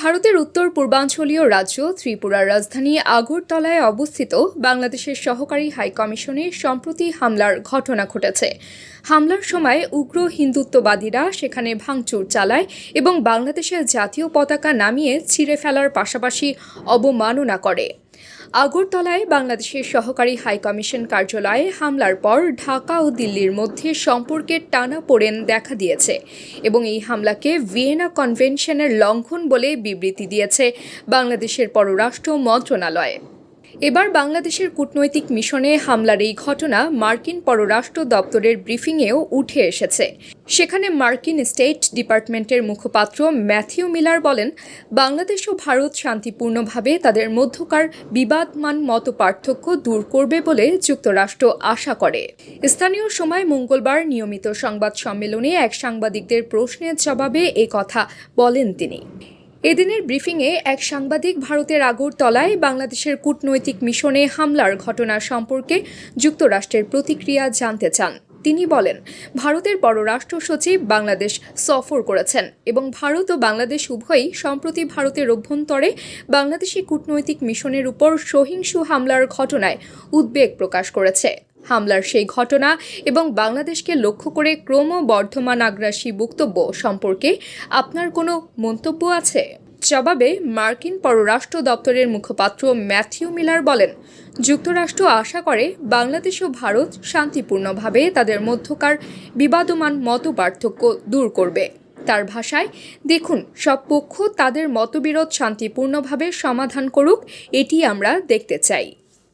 ভারতের উত্তর পূর্বাঞ্চলীয় রাজ্য ত্রিপুরার রাজধানী আগরতলায় অবস্থিত বাংলাদেশের সহকারী হাইকমিশনে সম্প্রতি হামলার ঘটনা ঘটেছে। হামলার সময় উগ্র হিন্দুত্ববাদীরা সেখানে ভাঙচুর চালায় এবং বাংলাদেশের জাতীয় পতাকা নামিয়ে ছিঁড়ে ফেলার পাশাপাশি অবমাননা করে। আগরতলায় বাংলাদেশের সহকারী হাইকমিশন কার্যালয়ে হামলার পর ঢাকা ও দিল্লির মধ্যে সম্পর্কের টানা টানাপোড়েন দেখা দিয়েছে এবং এই হামলাকে ভিয়েনা কনভেনশনের লঙ্ঘন বলে বিবৃতি দিয়েছে বাংলাদেশের পররাষ্ট্র মন্ত্রণালয়। এবার বাংলাদেশের কূটনৈতিক মিশনে হামলার এই ঘটনা মার্কিন পররাষ্ট্র দপ্তরের ব্রিফিংয়েও উঠে এসেছে। সেখানে মার্কিন স্টেট ডিপার্টমেন্টের মুখপাত্র ম্যাথিউ মিলার বলেন, বাংলাদেশ ও ভারত শান্তিপূর্ণভাবে তাদের মধ্যকার বিবাদমান মত পার্থক্য দূর করবে বলে যুক্তরাষ্ট্র আশা করে। স্থানীয় সময় মঙ্গলবার নিয়মিত সংবাদ সম্মেলনে এক সাংবাদিকদের প্রশ্নের জবাবে এ কথা বলেন তিনি। এদিনের ব্রিফিংয়ে এক সাংবাদিক ভারতের আগরতলায় বাংলাদেশের কূটনৈতিক মিশনে হামলার ঘটনা সম্পর্কে যুক্তরাষ্ট্রের প্রতিক্রিয়া জানতে চান। তিনি বলেন, ভারতের পররাষ্ট্র সচিব বাংলাদেশ সফর করেছেন এবং ভারত ও বাংলাদেশ উভয়ই সম্প্রতি ভারতের অভ্যন্তরে বাংলাদেশি কূটনৈতিক মিশনের উপর সহিংস হামলার ঘটনায় উদ্বেগ প্রকাশ করেছে। হামলার সেই ঘটনা এবং বাংলাদেশকে লক্ষ্য করে ক্রমবর্ধমান আগ্রাসী বক্তব্য সম্পর্কে আপনার কোনো মন্তব্য আছে? জবাবে মার্কিন পররাষ্ট্র দপ্তরের মুখপাত্র ম্যাথিউ মিলার বলেন, যুক্তরাষ্ট্র আশা করে বাংলাদেশ ও ভারত শান্তিপূর্ণভাবে তাদের মধ্যকার বিবাদমান মত পার্থক্য দূর করবে। তার ভাষায়, দেখুন, সব পক্ষ তাদের মতবিরোধ শান্তিপূর্ণভাবে সমাধান করুক, এটি আমরা দেখতে চাই।